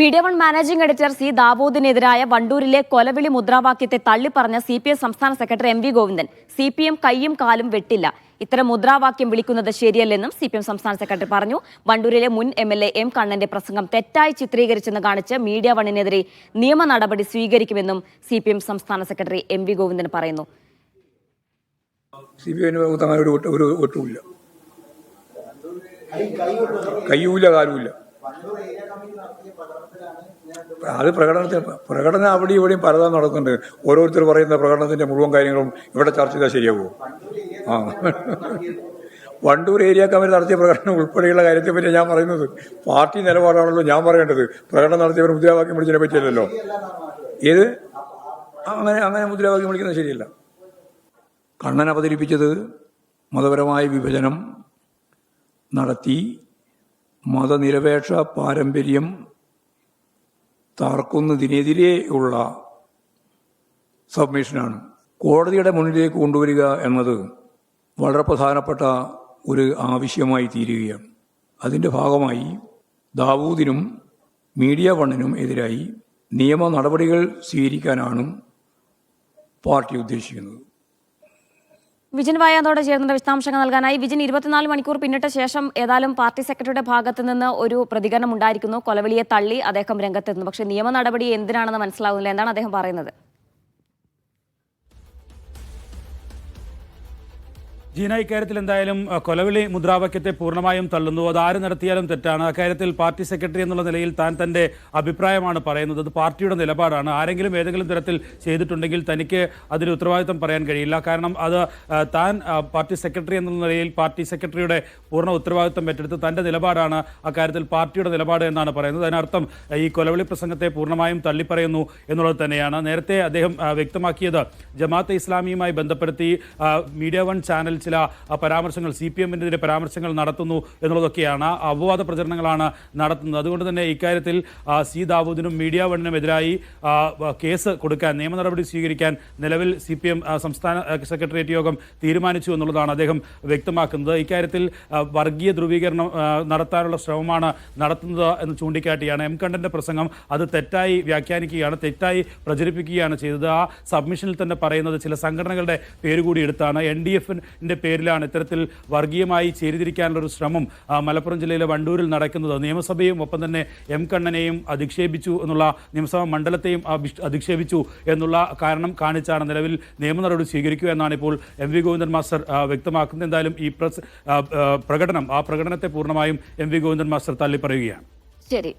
Media one managing editor C ദാവൂദിനെതിരായ വണ്ടൂരിലെ കൊലവിളി മുദ്രാവാക്യത്തെ തള്ളിപ്പറഞ്ഞ സി പി എം സംസ്ഥാന secretary M V Govindan. C P M കൈയും കാലും വെട്ടില്ല. ഇത്തരം മുദ്രാവാക്യം വിളിക്കുന്നത് ശരിയല്ലെന്നും സി പി എം സംസ്ഥാന സെക്രട്ടറി പറഞ്ഞു. വണ്ടൂരിലെ മുൻ എം എൽ എ എം കണ്ണന്റെ പ്രസംഗം തെറ്റായി ചിത്രീകരിച്ചെന്ന് കാണിച്ച് മീഡിയ വണ്ണിനെതിരെ നിയമ നടപടി സ്വീകരിക്കുമെന്നും സി പി എം സംസ്ഥാന സെക്രട്ടറി എം വി ഗോവിന്ദൻ പറയുന്നു. കാലുമില്ല. അത് പ്രകടനത്തിൽ പ്രകടനം അവിടെ ഇവിടെയും പലതാണ് നടക്കുന്നുണ്ട്. ഓരോരുത്തർ പറയുന്ന പ്രകടനത്തിന്റെ മുഴുവൻ കാര്യങ്ങളും ഇവിടെ ചർച്ച ചെയ്താൽ ശരിയാകുമോ ആ. വണ്ടൂർ ഏരിയ കമ്മിറ്റി നടത്തിയ പ്രകടനം ഉൾപ്പെടെയുള്ള കാര്യത്തെ പറ്റി ഞാൻ പറയുന്നത്. പാർട്ടി നിലപാടാണല്ലോ ഞാൻ പറയേണ്ടത്. പ്രകടനം നടത്തിയവർ മുദ്രാവാക്യം വിളിച്ചതിനെ പറ്റിയല്ലോ ഏത്? അങ്ങനെ അങ്ങനെ മുദ്രാവാക്യം വിളിക്കുന്നത് ശരിയല്ല. കണ്ണൻ അവതരിപ്പിച്ചത് മതപരമായ വിഭജനം നടത്തി മതനിരപേക്ഷ പാരമ്പര്യം തകർക്കുന്നതിനെതിരെ ഉള്ള സബ്മിഷനാണ്. കോടതിയുടെ മുന്നിലേക്ക് കൊണ്ടുവരിക എന്നത് വളരെ പ്രധാനപ്പെട്ട ഒരു ആവശ്യമായി തീരുകയാണ്. അതിന്റെ ഭാഗമായി ദാവൂദിനും മീഡിയ വണ്ണിനും എതിരായി നിയമ നടപടികൾ സ്വീകരിക്കാനാണ് പാർട്ടി ഉദ്ദേശിക്കുന്നത്. വിജിൻ വായാന്തോടെ ചേർന്നിട്ട് വിശദാംശങ്ങൾ നൽകാനായി വിജിൻ ഇരുപത്തിനാല് മണിക്കൂർ പിന്നിട്ട ശേഷം ഏതായാലും പാർട്ടി സെക്രട്ടറിയുടെ ഭാഗത്ത് നിന്ന് ഒരു പ്രതികരണം ഉണ്ടായിരിക്കുന്നു. കൊലവിളിയെ തള്ളി അദ്ദേഹം രംഗത്തെത്തുന്നു. പക്ഷേ നിയമ നടപടി എന്തിനാണെന്ന് മനസ്സിലാവുന്നില്ല. എന്താണ് അദ്ദേഹം പറയുന്നത്? ജീന ഇക്കാര്യത്തിൽ എന്തായാലും കൊലവിളി മുദ്രാവാക്യത്തെ പൂർണമായും തള്ളുന്നു. അത് ആര് നടത്തിയാലും തെറ്റാണ്. അക്കാര്യത്തിൽ പാർട്ടി സെക്രട്ടറി എന്നുള്ള നിലയിൽ താൻ തന്റെ അഭിപ്രായമാണ് പറയുന്നത്. അത് പാർട്ടിയുടെ നിലപാടാണ്. ആരെങ്കിലും ഏതെങ്കിലും തരത്തിൽ ചെയ്തിട്ടുണ്ടെങ്കിൽ തനിക്ക് അതിന് ഉത്തരവാദിത്തം പറയാൻ കഴിയില്ല. കാരണം അത് താൻ പാർട്ടി സെക്രട്ടറി എന്നുള്ള നിലയിൽ പാർട്ടി സെക്രട്ടറിയുടെ പൂർണ ഉത്തരവാദിത്തം ഏറ്റെടുത്ത് തന്റെ നിലപാടാണ് അക്കാര്യത്തിൽ പാർട്ടിയുടെ നിലപാട് എന്നാണ് പറയുന്നത്. അതിനർത്ഥം ഈ കൊലവിളി പ്രസംഗത്തെ പൂർണമായും തള്ളിപ്പറയുന്നു എന്നുള്ളത് തന്നെയാണ്. നേരത്തെ അദ്ദേഹം വ്യക്തമാക്കിയത് ജമാഅത്തെ ഇസ്ലാമിയുമായി ബന്ധപ്പെടുത്തി മീഡിയ വൺ ചാനൽ ചില പരാമർശങ്ങൾ സി പി എമ്മിനെതിരെ പരാമർശങ്ങൾ നടത്തുന്നു എന്നുള്ളതൊക്കെയാണ് അപവാദ പ്രചരണങ്ങളാണ് നടത്തുന്നത്. അതുകൊണ്ട് തന്നെ ഇക്കാര്യത്തിൽ സി ദാവൂദിനും മീഡിയ വണ്ണിനും എതിരായി കേസ് കൊടുക്കാൻ നിയമ നടപടി സ്വീകരിക്കാൻ നിലവിൽ സി പി എം സംസ്ഥാന സെക്രട്ടേറിയറ്റ് യോഗം തീരുമാനിച്ചു എന്നുള്ളതാണ് അദ്ദേഹം വ്യക്തമാക്കുന്നത്. ഇക്കാര്യത്തിൽ വർഗീയ ധ്രുവീകരണം നടത്താനുള്ള ശ്രമമാണ് നടത്തുന്നത് എന്ന് ചൂണ്ടിക്കാട്ടിയാണ് എം കണ്ടന്റെ പ്രസംഗം. അത് തെറ്റായി വ്യാഖ്യാനിക്കുകയാണ് തെറ്റായി പ്രചരിപ്പിക്കുകയാണ് ചെയ്തത്. ആ സബ്മിഷനിൽ തന്നെ പറയുന്നത് ചില സംഘടനകളുടെ പേര് കൂടി എടുത്താണ്. എൻ ഡി എഫിന്റെ പേരിലാണ് ഇത്തരത്തിൽ വർഗീയമായി ചേരിതിരിക്കാനുള്ള ഒരു ശ്രമം മലപ്പുറം ജില്ലയിലെ വണ്ടൂരിൽ നടക്കുന്നത്. നിയമസഭയും ഒപ്പം തന്നെ എം കണ്ണനെയും അധിക്ഷേപിച്ചു എന്നുള്ള നിയമസഭാ മണ്ഡലത്തെയും അധിക്ഷേപിച്ചു എന്നുള്ള കാരണം കാണിച്ചാണ് നിലവിൽ നിയമ നടപടി സ്വീകരിക്കുക എന്നാണ് ഇപ്പോൾ എം വി ഗോവിന്ദൻ മാസ്റ്റർ വ്യക്തമാക്കുന്നത്. എന്തായാലും ഈ പ്രസ് പ്രകടനം ആ പ്രകടനത്തെ പൂർണമായും എം വി ഗോവിന്ദൻ മാസ്റ്റർ തള്ളിപ്പറയുകയാണ്. ശരി.